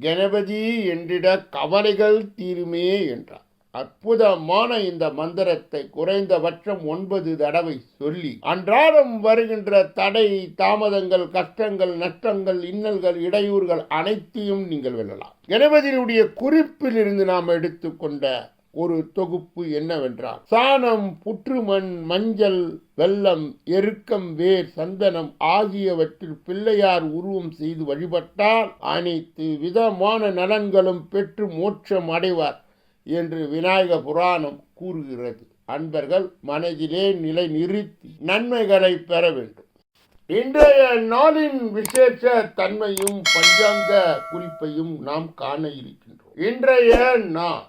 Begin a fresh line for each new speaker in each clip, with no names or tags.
கணபதி என்றிட கவலைகள் தீருமே என்றார் அற்புதமான இந்த மந்திரத்தை குறைந்தபட்சம் ஒன்பது தடவை சொல்லி அன்றாடம் வருகின்ற தடை தாமதங்கள் கஷ்டங்கள் நஷ்டங்கள் இன்னல்கள் இடையூறுகள் அனைத்தையும் நீங்கள் வெல்லலாம். கணபதியினுடைய குறிப்பில் இருந்து நாம் எடுத்துக்கொண்ட ஒரு தொகுப்பு என்னவென்றால் சாணம் புற்றுமண் மஞ்சள் வெள்ளம் எருக்கம் வேர் சந்தனம் ஆகியவற்றில் பிள்ளையார் உருவம் செய்து வழிபட்டால் அனைத்து விதமான நலன்களும் பெற்று மோட்சம் அடைவார் என்று விநாயக புராணம் கூறுகிறது. அன்பர்கள் மனதிலே நிலை நிறுத்தி நன்மைகளை பெற வேண்டும். இன்றைய நாளின் விசேஷ தன்மையும் பஞ்சாங்க குறிப்பையும் நாம் காண இருக்கின்றோம். இன்றைய நாள்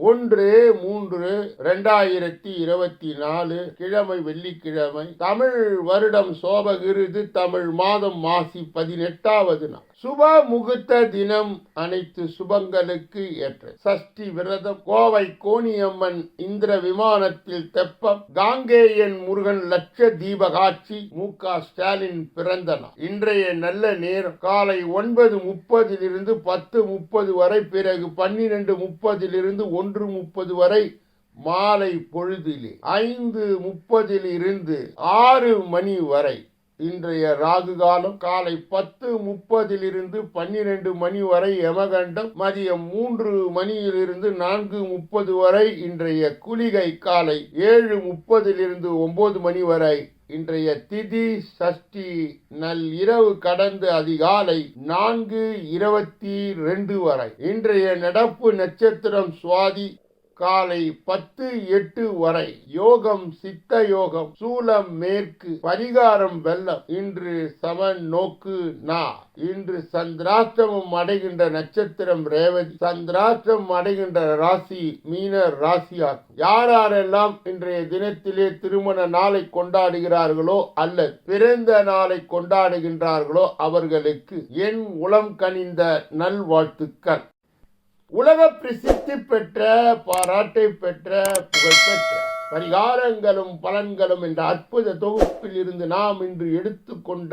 ஒன்று மூன்று ரெண்டாயிரத்தி இருபத்தி நாலு கிழமை வெள்ளிக்கிழமை தமிழ் வருடம் சோபகிருது தமிழ் மாதம் மாசி பதினெட்டாவது நாள். சுப முகூர்த்த தினம் அனைத்து சுபங்களுக்கு ஏற்ற. சஷ்டி விரதம் கோவை கோணியம்மன் இந்திர விமானத்தில் தெப்பம் காங்கேயன் முருகன் லட்ச தீப காட்சி மு க ஸ்டாலின் பிறந்த நாள் இன்றைய நல்ல நேரம் காலை ஒன்பது முப்பதிலிருந்து பத்து முப்பது வரை பிறகு பன்னிரண்டு முப்பதிலிருந்து ஒன்று முப்பது வரை மாலை பொழுதிலே. ஐந்து முப்பதிலிருந்து ஆறு மணி வரை. இன்றைய ராகு காலம் காலை பத்து முப்பதிலிருந்து பன்னிரண்டு மணி வரை யமகண்டம் மதியம் மூன்று மணியிலிருந்து நான்கு முப்பது வரை இன்றைய குளிகை காலை ஏழு முப்பதிலிருந்து ஒன்பது மணி வரை. இன்றைய திதி சஷ்டி நல் இரவு கடந்து அதிகாலை நான்கு இருபத்தி ரெண்டு வரை. இன்றைய நடப்பு நட்சத்திரம் சுவாதி காலை பத்து எட்டு வரை யோகம் சித்த யோகம் சூலம் மேற்கு பரிகாரம் வெள்ளம். இன்று சமன் நோக்கு நா. இன்று சந்திராஷ்டமம் அடைகின்ற நட்சத்திரம் ரேவதி. சந்திராஷ்டமம் அடைகின்ற ராசி மீன ராசியாகும். யார் யாரெல்லாம் இன்றைய தினத்திலே திருமண நாளை கொண்டாடுகிறார்களோ அல்லது பிறந்த நாளை கொண்டாடுகின்றார்களோ அவர்களுக்கு என் உளம் கனிந்த நல்வாழ்த்துக்கள். உலக பிரசித்தி பெற்ற பாராட்டை பெற்ற புகழ்பெற்ற பரிகாரங்களும் பலன்களும் என்ற அற்புத தொகுப்பில் இருந்து நாம் இன்று எடுத்துக்கொண்ட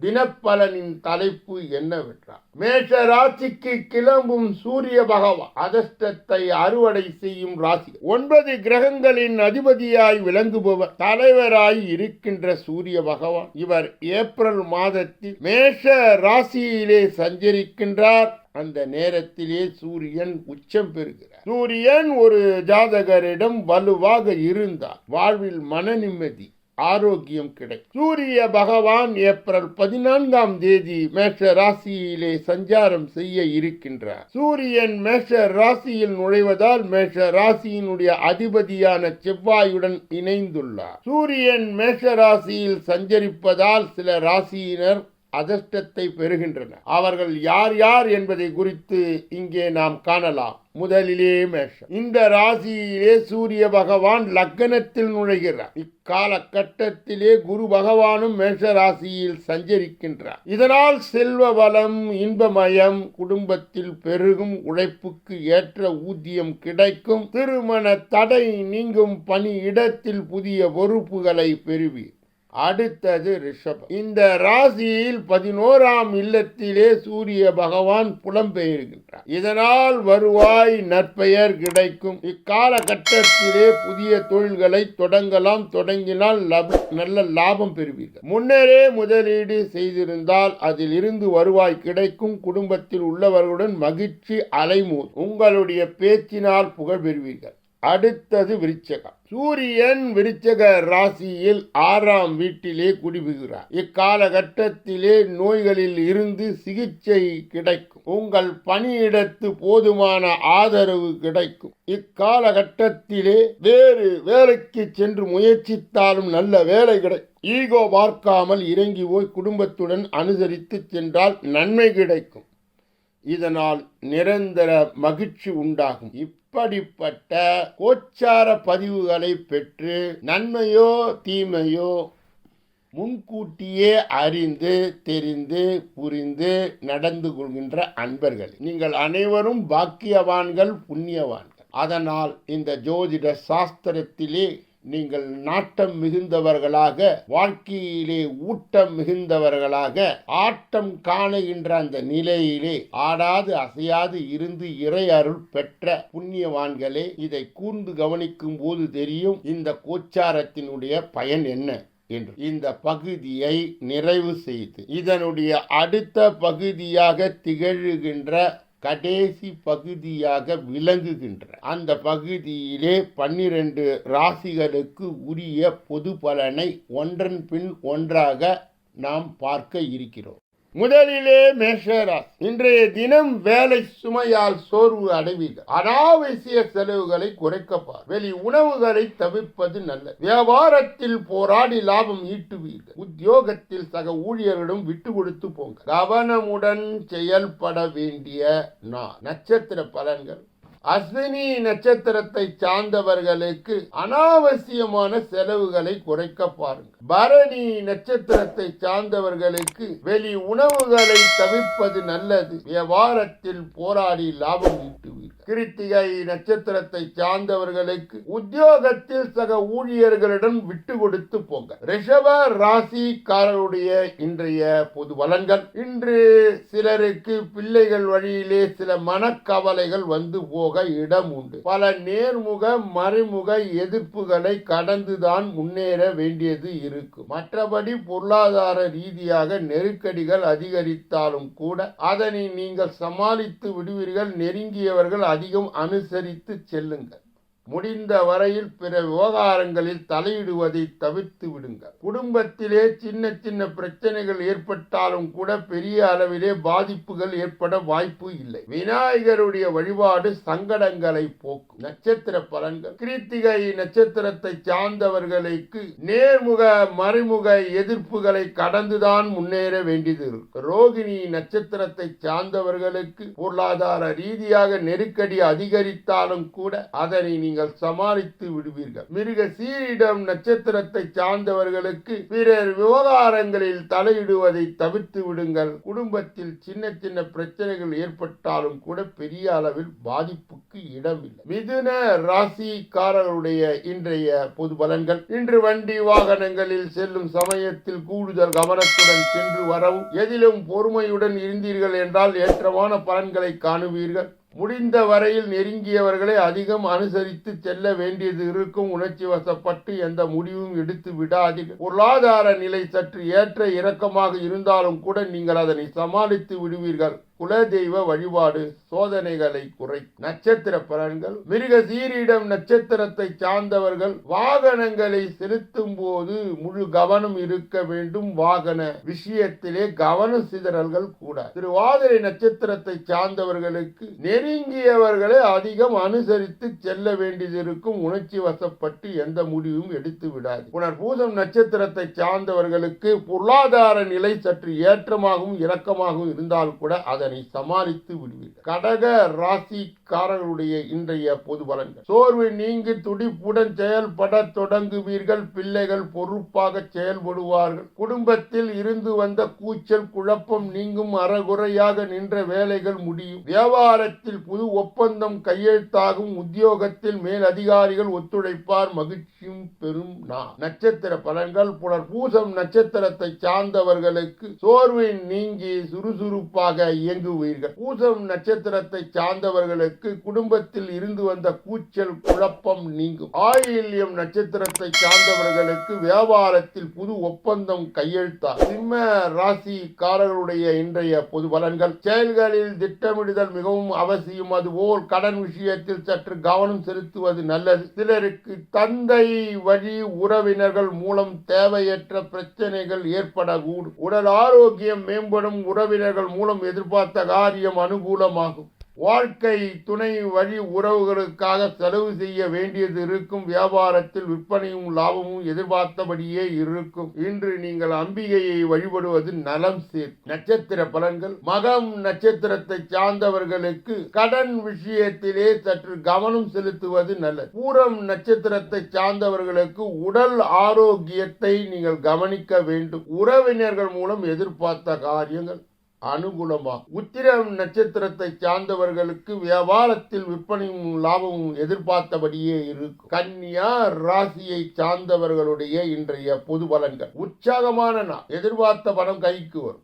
தினப்பலனின் தலைப்பு என்னவென்றால் மேஷ ராசிக்கு கிளம்பும் சூரிய பகவான் அதிர்ஷ்டத்தை அறுவடை செய்யும் ராசி. ஒன்பது கிரகங்களின் அதிபதியாய் விளங்குபவர் தலைவராய் இருக்கின்ற சூரிய பகவான். இவர் ஏப்ரல் மாதத்தில் மேஷ ராசியிலே சஞ்சரிக்கின்றார். அந்த நேரத்திலே சூரியன் உச்சம் பெறுகிறார். சூரியன் ஒரு ஜாதகரிடம் வலுவாக இருந்தார். வாழ்வில் மன நிம்மதி ஆரோக்கியம் கிடைக்கும். சூரிய பகவான் ஏப்ரல் பதினான்காம் தேதி மேஷ ராசியிலே சஞ்சாரம் செய்ய இருக்கின்றார். சூரியன் மேஷ ராசியில் நுழைவதால் மேஷ ராசியினுடைய அதிபதியான செவ்வாயுடன் இணைந்துள்ளார். சூரியன் மேஷ ராசியில் சஞ்சரிப்பதால் சில ராசியினர் அதிர்ஷ்டத்தை பெறுகின்றனர் அவர்கள் யார் யார் என்பதை குறித்து இங்கே நாம் காணலாம். முதலிலே மேஷம். இந்த ராசியிலே சூரிய பகவான் லக்னத்தில் நுழைகிறார். இக்காலகட்டத்திலே குரு பகவானும் மேஷ ராசியில் சஞ்சரிக்கின்றார். இதனால் செல்வ வளம் இன்பமயம் குடும்பத்தில் பெருகும் உழைப்புக்கு ஏற்ற ஊதியம் கிடைக்கும். திருமண தடை நீங்கும் பணி இடத்தில் புதிய பொறுப்புகளை பெறுவீர். அடுத்தது ரிஷபம் இந்த ராசியில் பதினோராம் இல்லத்திலே சூரிய பகவான் புலம்பெயர்கின்றார். இதனால் வருவாய் நற்பெயர் கிடைக்கும். இக்காலகட்டத்திலே புதிய தொழில்களை தொடங்கலாம். தொடங்கினால் நல்ல லாபம் பெறுவீர்கள். முன்னரே முதலீடு செய்திருந்தால் அதில் இருந்து வருவாய் கிடைக்கும். குடும்பத்தில் உள்ளவர்களுடன் மகிழ்ச்சி அலைமோது உங்களுடைய பேச்சினால் புகழ் பெறுவீர்கள். அடுத்தது விருச்சகம். சூரியன் விருச்சக ராசியில் ஆறாம் வீட்டிலே குடிபுகிறார். இக்காலகட்டத்திலே நோய்களில் இருந்து சிகிச்சை கிடைக்கும். உங்கள் பணியிடத்து போதுமான ஆதரவு கிடைக்கும். இக்காலகட்டத்திலே வேறு வேலைக்கு சென்று முயற்சித்தாலும் நல்ல வேலை கிடைக்கும். ஈகோ பார்க்காமல் இறங்கி போய் குடும்பத்துடன் அனுசரித்து சென்றால் நன்மை கிடைக்கும். இதனால் நிரந்தர மகிழ்ச்சி உண்டாகும். இப்படிப்பட்ட கோச்சார பதிவுகளை பெற்று நன்மையோ தீமையோ முன்கூட்டியே அறிந்து தெரிந்து புரிந்து நடந்து கொள்கின்ற அன்பர்கள். நீங்கள் அனைவரும் பாக்கியவான்கள் புண்ணியவான்கள். அதனால் இந்த ஜோதிட சாஸ்திரத்திலே நீங்கள் நாட்டம் மிகுந்தவர்களாக வாழ்க்கையிலே ஊட்டம் மிகுந்தவர்களாக ஆட்டம் காணுகின்ற அந்த நிலையிலே ஆடாது அசையாது இருந்து இறை அருள் பெற்ற புண்ணியவான்களே இதை கூர்ந்து கவனிக்கும் போது தெரியும் இந்த கோச்சாரத்தினுடைய பயன் என்ன என்று. இந்த பகுதியை நிறைவு செய்து இதனுடைய அடுத்த பகுதியாக திகழ்கின்ற கடைசி பகுதியாக விளங்குகின்ற. அந்த பகுதியிலே பன்னிரண்டு ராசிகளுக்கு உரிய பொது பலனை ஒன்றன் பின் ஒன்றாக நாம் பார்க்க இருக்கிறோம். முதலிலே மேஷராசி. இன்றைய தினம் வேலை சுமையால் சோர்வு அடைவீர்கள். அனாவசிய செலவுகளை குறைக்கப்பார் வெளி உணவுகளை தவிர்ப்பது நல்லது. வியாபாரத்தில் போராடி லாபம் ஈட்டுவீர்கள். உத்தியோகத்தில் சக ஊழியர்களிடம் விட்டு கொடுத்து போங்க கவனமுடன் செயல்பட வேண்டிய நான் நட்சத்திர பலன்கள். அஸ்வினி நட்சத்திரத்தை சார்ந்தவர்களுக்கு அனாவசியமான செலவுகளை குறைக்க பாருங்க பரணி நட்சத்திரத்தை சார்ந்தவர்களுக்கு வெளி உணவுகளை தவிர்ப்பது நல்லது. வியாபாரத்தில் போராடி லாபம் ஈட்டு கிருத்திகை நட்சத்திரத்தை சார்ந்தவர்களுக்கு உத்தியோகத்தில் சக ஊழியர்களிடம் விட்டு கொடுத்து போங்க. ரிஷப ராசிக்காரருடைய இன்றைய பொது வளங்கள் இன்று சிலருக்கு பிள்ளைகள் வழியிலே சில மனக்கவலைகள் வந்து போக இடம் உண்டு. பல நேர்முக மறைமுக எதிர்ப்புகளை கடந்துதான் முன்னேற வேண்டியது இருக்கும். மற்றபடி பொருளாதார ரீதியாக நெருக்கடிகள் அதிகரித்தாலும் கூட அதனை நீங்கள் சமாளித்து விடுவீர்கள். நெருங்கியவர்கள் அதிகம் அனுசரித்து செல்லுங்கள். முடிந்த வரையில் பிற விவகாரங்களில் தலையிடுவதை தவிர்த்து விடுங்கள். குடும்பத்திலே சின்ன சின்ன பிரச்சனைகள் ஏற்பட்டாலும் கூட பெரிய அளவிலே பாதிப்புகள் ஏற்பட வாய்ப்பு இல்லை. விநாயகருடைய வழிபாடு சங்கடங்களை போக்கும். நட்சத்திர பலன்கள். கிருத்திகை நட்சத்திரத்தை சார்ந்தவர்களுக்கு நேர்முக மறைமுக எதிர்ப்புகளை கடந்துதான் முன்னேற வேண்டியது இருக்கும். ரோகிணி நட்சத்திரத்தை சார்ந்தவர்களுக்கு பொருளாதார ரீதியாக நெருக்கடி அதிகரித்தாலும் கூட அதனை நீங்கள் சமாளித்து விடுவீர்கள். மிருக சீரிடம் நட்சத்திரத்தை சார்ந்தவர்களுக்கு பிறர் விவகாரங்களில் தலையிடுவதை தவிர்த்து விடுங்கள். குடும்பத்தில் சின்ன சின்ன பிரச்சனைகள் ஏற்பட்டாலும் கூட பெரிய அளவில் பாதிப்புக்கு இடமில்லை. மிதுன ராசிக்காரர்களுடைய இன்றைய பொது பலன்கள். இன்று வண்டி வாகனங்களில் செல்லும் சமயத்தில் கூடுதல் கவனத்துடன் சென்று வரவும் எதிலும் பொறுமையுடன் இருந்தீர்கள் என்றால் ஏற்றமான பலன்களை காணுவீர்கள். முடிந்த வரையில் நெருங்கியவர்களை அதிகம் அனுசரித்து செல்ல வேண்டியது இருக்கும். உணர்ச்சி வசப்பட்டு எந்த முடிவும் எடுத்து விடாதீர்கள் பொருளாதார நிலை சற்று ஏற்ற இறக்கமாக இருந்தாலும் கூட நீங்கள் அதனை சமாளித்து விடுவீர்கள். குலதெய்வ வழிபாடு சோதனைகளை குறை நட்சத்திர பலன்கள் மிருக சீரிடம் நட்சத்திரத்தை சார்ந்தவர்கள் வாகனங்களை செலுத்தும் போது முழு கவனம் இருக்க வேண்டும். வாகன விஷயத்திலே கவன சிதறல்கள் கூட. திருவாதிரை நட்சத்திரத்தை சார்ந்தவர்களுக்கு நெருங்கியவர்களை அதிகம் அனுசரித்து செல்ல வேண்டியது இருக்கும் உணர்ச்சி வசப்பட்டு எந்த முடிவும் எடுத்து விடாது. புனர்பூசம் நட்சத்திரத்தை சார்ந்தவர்களுக்கு பொருளாதார நிலை சற்று ஏற்றமாகவும் இறக்கமாகவும் இருந்தால் கூட அதனை சமாளித்து விடுவீர்கள். கடக ராசிக்காரர்களுடைய இன்றைய பொது பலன்கள். சோர்வு நீங்கி துடிப்புடன் செயல்பட தொடங்குவீர்கள். பிள்ளைகள் பொறுப்பாக செயல்படுவார்கள். குடும்பத்தில் இருந்து வந்த கூச்சல் குழப்பம் நீங்கும் அறகுறையாக நின்ற வேலைகள் முடியும். வியாபாரத்தில் புது ஒப்பந்தம் கையெழுத்தாகும். உத்தியோகத்தில் மேல் அதிகாரிகள் ஒத்துழைப்பார். மகிழ்ச்சியும் பெரும் நான் நட்சத்திர பலன்கள் புனர் பூசம் நட்சத்திரத்தை சார்ந்தவர்களுக்கு சோர்வை நீங்கி சுறுசுறுப்பாக இயங்குவீர்கள். பூசம் நட்சத்திரத்தை சார்ந்தவர்களுக்கு குடும்பத்தில் இருந்து வந்த கூச்சல் குழப்பம் நீங்கும். ஆயில்யம் நட்சத்திரத்தை சார்ந்தவர்களுக்கு வியாபாரத்தில் புது ஒப்பந்தம் கையெழுத்தார் சிம்ம ராசிக்காரர்களுடைய இன்றைய பொது பலன்கள். செயல்களில் திட்டமிடுதல் மிகவும் அவசியம். அதுபோல் கடன் விஷயத்தில் சற்று கவனம் செலுத்துவது நல்லது. சிலருக்கு தந்தை வழி உறவினர்கள் மூலம் தேவையற்ற பிரச்சனைகள் ஏற்படக்கூடும். உடல் ஆரோக்கியம் மேம்படும். உறவினர்கள் மூலம் எதிர்பார்த்த காரியம் அனுகூலமாகும். வாழ்க்கை துணை வழி உறவுகளுக்காக செலவு செய்ய வேண்டியது இருக்கும். வியாபாரத்தில் விற்பனையும் லாபமும் எதிர்பார்த்தபடியே இருக்கும். இன்று நீங்கள் அம்பிகையை வழிபடுவது நலம் சேர் நட்சத்திர பலன்கள். மகம் நட்சத்திரத்தை சார்ந்தவர்களுக்கு கடன் விஷயத்திலே சற்று கவனம் செலுத்துவது நல்லது. பூரம் நட்சத்திரத்தை சார்ந்தவர்களுக்கு உடல் ஆரோக்கியத்தை நீங்கள் கவனிக்க வேண்டும். உறவினர்கள் மூலம் எதிர்பார்த்த காரியங்கள். அனுகூலமாகும் உத்திரம் நட்சத்திரத்தை சார்ந்தவர்களுக்கு வியாபாரத்தில் விற்பனையும் லாபமும் எதிர்பார்த்தபடியே இருக்கும். கன்னியா ராசியை சார்ந்தவர்களுடைய இன்றைய பொது பலன்கள். உற்சாகமான எதிர்பார்த்த பணம் கைக்கு வரும்.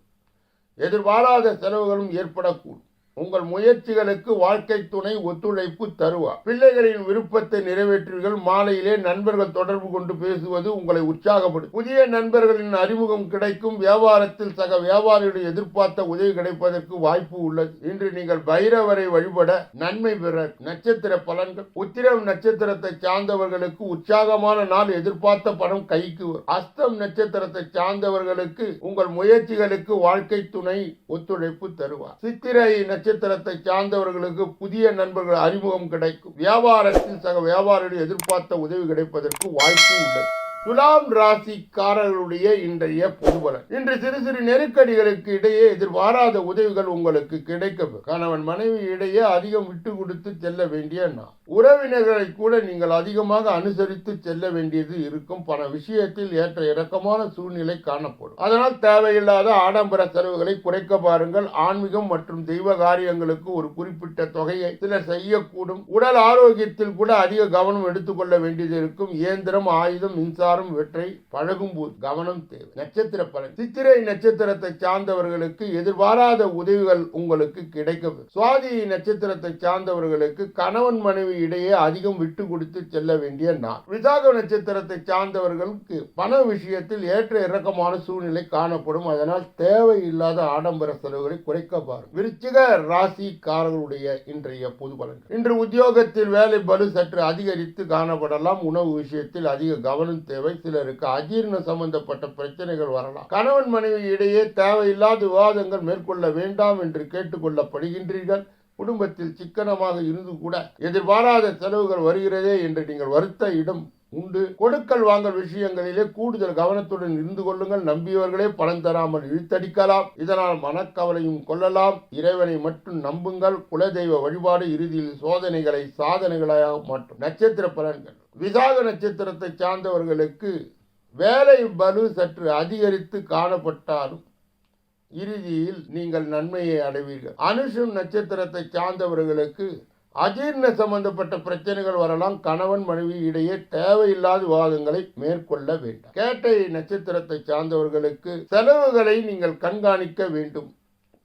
எதிர்பாராத செலவுகளும் ஏற்படக்கூடும். உங்கள் முயற்சிகளுக்கு வாழ்க்கை துணை ஒத்துழைப்பு தருவார். பிள்ளைகளின் விருப்பத்தை நிறைவேற்றுவீர்கள். மாலையிலே நண்பர்கள் தொடர்பு கொண்டு பேசுவது உங்களை உற்சாகப்படும் புதிய நண்பர்களின் அறிமுகம் கிடைக்கும். வியாபாரத்தில் சக வியாபாரிகளுடைய எதிர்பார்த்த உதவி கிடைப்பதற்கு வாய்ப்பு உள்ளது. இன்று நீங்கள் பைரவரை வழிபட நன்மை பெற நட்சத்திர பலன்கள். உத்திரம் நட்சத்திரத்தை சார்ந்தவர்களுக்கு உற்சாகமான நாள். எதிர்பார்த்த பணம் கைக்கு வரும். அஸ்தம் நட்சத்திரத்தை சார்ந்தவர்களுக்கு உங்கள் முயற்சிகளுக்கு வாழ்க்கை துணை ஒத்துழைப்பு தருவார். சித்திரை நட்சத்திரத்தை சார்ந்தவர்களுக்கு புதிய நண்பர்கள் அறிமுகம் கிடைக்கும். வியாபாரத்தில் சக வியாபாரிகள் எதிர்பார்த்த உதவி கிடைப்பதற்கு வாய்ப்பு உள்ளது. துலாம் ராசிக்காரர்களுடைய இன்றைய பொதுபலன். இன்று சிறு சிறு நெருக்கடிகளுக்கு இடையே எதிர்பாராத உதவிகள் உங்களுக்கு கிடைக்கும் கணவன் மனைவி இடையே அதிகம் விட்டு கொடுத்து செல்ல வேண்டிய நான் உறவினர்களை கூட நீங்கள் அதிகமாக அனுசரித்து செல்ல வேண்டியது இருக்கும். பல விஷயத்தில் ஏற்ற இறக்கமான சூழ்நிலை காணப்படும். அதனால் தேவையில்லாத ஆடம்பர செலவுகளை குறைக்க பாருங்கள். ஆன்மீகம் மற்றும் தெய்வ காரியங்களுக்கு ஒரு குறிப்பிட்ட தொகையை சிலர் செய்யக்கூடும். உடல் ஆரோக்கியத்தில் கூட அதிக கவனம் எடுத்துக்கொள்ள வேண்டியது இருக்கும். இயந்திரம் ஆயுதம் மின்சாரம் இவற்றை பழகும் போது கவனம் தேவை. நட்சத்திர பலன் சித்திரை நட்சத்திரத்தை சார்ந்தவர்களுக்கு எதிர்பாராத உதவிகள் உங்களுக்கு கிடைக்கும் சுவாதி நட்சத்திரத்தை சார்ந்தவர்களுக்கு கணவன் மனைவி இடையே அதிகம் விட்டு கொடுத்து செல்ல வேண்டிய நாள். விசாக நட்சத்திரத்தை சார்ந்தவர்களுக்கு பண விஷயத்தில் ஏற்ற இறக்கமான சூழ்நிலை காணப்படும். அதனால் தேவையில்லாத ஆடம்பர செலவுகளை குறைக்க பாருங்கள். விருச்சிக ராசிக்காரர்களுடைய இன்றைய பொது பலன்கள். இன்று உத்தியோகத்தில் வேலை பலு சற்று அதிகரித்து காணப்படலாம். உணவு விஷயத்தில் அதிக கவனம் தேவை. சிலருக்கு அஜீரண சம்பந்தப்பட்ட பிரச்சனைகள் வரலாம். கணவன் மனைவி இடையே தேவையில்லாத விவாதங்கள் மேற்கொள்ள வேண்டாம் என்று கேட்டுக்கொள்ளப்படுகின்றீர்கள் குடும்பத்தில் சிக்கனமாக இருந்து கூட எதிர்பாராத செலவுகள் வருகிறதே என்று நீங்கள் வருத்த இடம் உண்டு. கொடுக்கல் வாங்கல் விஷயங்களிலே கூடுதல் கவனத்துடன் இருந்து கொள்ளுங்கள். நம்பியவர்களே பணம் தராமல் இழுத்தடிக்கலாம். இதனால் மனக்கவலையும் கொள்ளலாம். இறைவனை மட்டும் நம்புங்கள். குலதெய்வ வழிபாடு இறுதியில் சோதனைகளை சாதனைகளாக மாற்றும். நட்சத்திர பலன்கள். விசாக நட்சத்திரத்தை சார்ந்தவர்களுக்கு வேலை பலு சற்று அதிகரித்து காணப்பட்டாலும் இறுதியில் நீங்கள் நன்மையை அடைவீர்கள். அனுஷம் நட்சத்திரத்தை சார்ந்தவர்களுக்கு அஜீர்ண சம்பந்தப்பட்ட பிரச்சனைகள் வரலாம் கணவன் மனைவி இடையே தேவையில்லாத விவாதங்களை மேற்கொள்ள வேண்டாம். கேட்டை நட்சத்திரத்தை சார்ந்தவர்களுக்கு செலவுகளை நீங்கள் கண்காணிக்க வேண்டும்.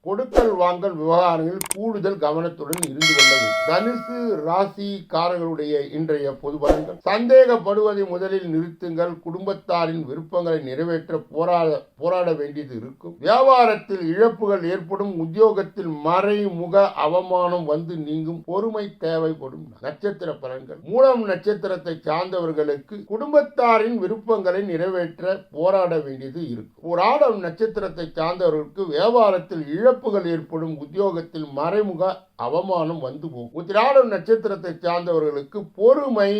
கொடுக்கல் வாங்கல் விவகாரங்களில் கூடுதல் கவனத்துடன் இருந்து கொள்ள வேண்டும். தனுசு ராசிக்காரர்களுடைய இன்றைய பொது பலன்கள். சந்தேகப்படுவதை முதலில் நிறுத்துங்கள். குடும்பத்தாரின் விருப்பங்களை நிறைவேற்ற போராட போராட வேண்டியது இருக்கும். வியாபாரத்தில் இழப்புகள் ஏற்படும். உத்தியோகத்தில் மறைமுக அவமானம் வந்து நீங்கும். பொறுமை தேவைப்படும் நட்சத்திர பலன்கள். மூலம் நட்சத்திரத்தை சார்ந்தவர்களுக்கு குடும்பத்தாரின் விருப்பங்களை நிறைவேற்ற போராட வேண்டியது இருக்கும். போராடம் நட்சத்திரத்தை சார்ந்தவர்களுக்கு வியாபாரத்தில் இழப்பு இழப்புகள் ஏற்படும் உத்தியோகத்தில் மறைமுக அவமானம் வந்து போகும். உத்திராடம் நட்சத்திரத்தை சார்ந்தவர்களுக்கு பொறுமை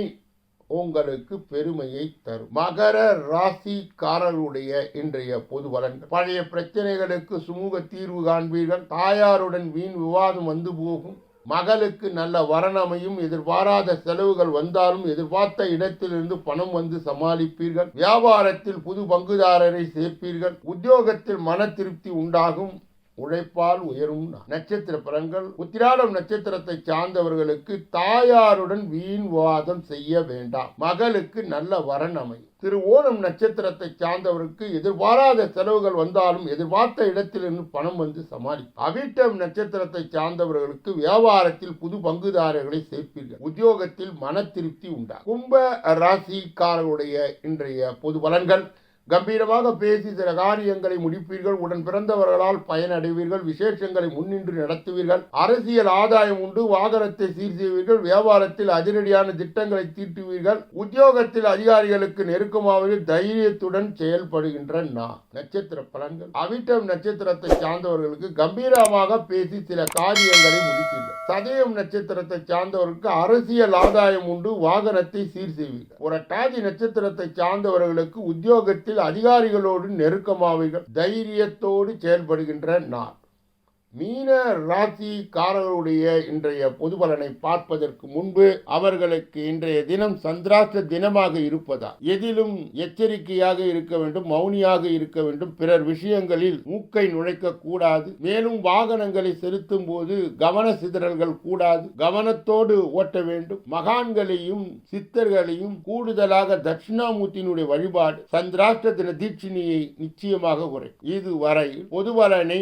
உங்களுக்கு பெருமையை தரும். மகர ராசிக்காரர்களுடைய இன்றைய பொது பலன்கள் பழைய பிரச்சனைகளுக்கு சுமூக தீர்வு காண்பீர்கள். தாயாருடன் வீண் விவாதம் வந்து போகும். மகளுக்கு நல்ல வரணமையும் எதிர்பாராத செலவுகள் வந்தாலும் எதிர்பார்த்த இடத்திலிருந்து பணம் வந்து சமாளிப்பீர்கள். வியாபாரத்தில் புது பங்குதாரரை சேர்ப்பீர்கள். உத்தியோகத்தில் மன திருப்தி உண்டாகும். உழைப்பால் உயரும் நட்சத்திர பலன்கள். உத்திராடம் நட்சத்திரத்தை சார்ந்தவர்களுக்கு தாயாருடன் வீண் வாதம் செய்ய வேண்டாம். மகளுக்கு நல்ல வரன் அமையும் திரு ஓணம் நட்சத்திரத்தை சார்ந்தவருக்கு எதிர்பாராத செலவுகள் வந்தாலும் எதிர்பார்த்த இடத்திலிருந்து பணம் வந்து சமாளிக்கும் அவிட்டம் நட்சத்திரத்தை சார்ந்தவர்களுக்கு வியாபாரத்தில் புது பங்குதாரர்களை சேர்ப்பீர்கள். உத்தியோகத்தில் மன திருப்தி உண்டா கும்ப ராசிக்காரர்களுடைய இன்றைய பொது பலன்கள். கம்பீரமாக பேசி சில காரியங்களை முடிப்பீர்கள். உடன் பிறந்தவர்களால் பயனடைவீர்கள். விசேஷங்களை முன்னின்று நடத்துவீர்கள். அரசியல் ஆதாயம் உண்டு. வாகனத்தை சீர் செய்வீர்கள். வியாபாரத்தில் அதிரடியான திட்டங்களை தீட்டுவீர்கள். உத்தியோகத்தில் அதிகாரிகளுக்கு நெருக்கமாவதில் தைரியத்துடன் செயல்படுகின்ற நான் நட்சத்திர பலன்கள். அவிட்டம் நட்சத்திரத்தை சார்ந்தவர்களுக்கு கம்பீரமாக பேசி சில காரியங்களை முடிப்பீர்கள். சதயம் நட்சத்திரத்தை சார்ந்தவர்களுக்கு அரசியல் ஆதாயம் உண்டு. வாகனத்தை சீர் செய்வீர்கள். ஒரு புரட்டாதி நட்சத்திரத்தை சார்ந்தவர்களுக்கு உத்தியோகத்தில் அதிகாரிகளோடு நெருக்கமாவைகள் தைரியத்தோடு செயல்படுகின்ற நான் மீன ராசிக்காரர்களுடைய இன்றைய பொது பலனை பார்ப்பதற்கு முன்பு அவர்களுக்கு இன்றைய தினம் சந்திராஷ்ட தினமாக இருப்பதா? எதிலும் எச்சரிக்கையாக இருக்க வேண்டும் மௌனியாக இருக்க வேண்டும். பிறர் விஷயங்களில் மூக்கை நுழைக்க கூடாது மேலும் வாகனங்களை செலுத்தும் போது கவன சிதறல்கள் கூடாது. கவனத்தோடு ஓட்ட வேண்டும். மகான்களையும் சித்தர்களையும் கூடுதலாக தட்சிணாமூர்த்தியினுடைய வழிபாடு சந்திராஷ்ட தின தீட்சிணியை நிச்சயமாக குறைக்கும். இதுவரை பொது பலனை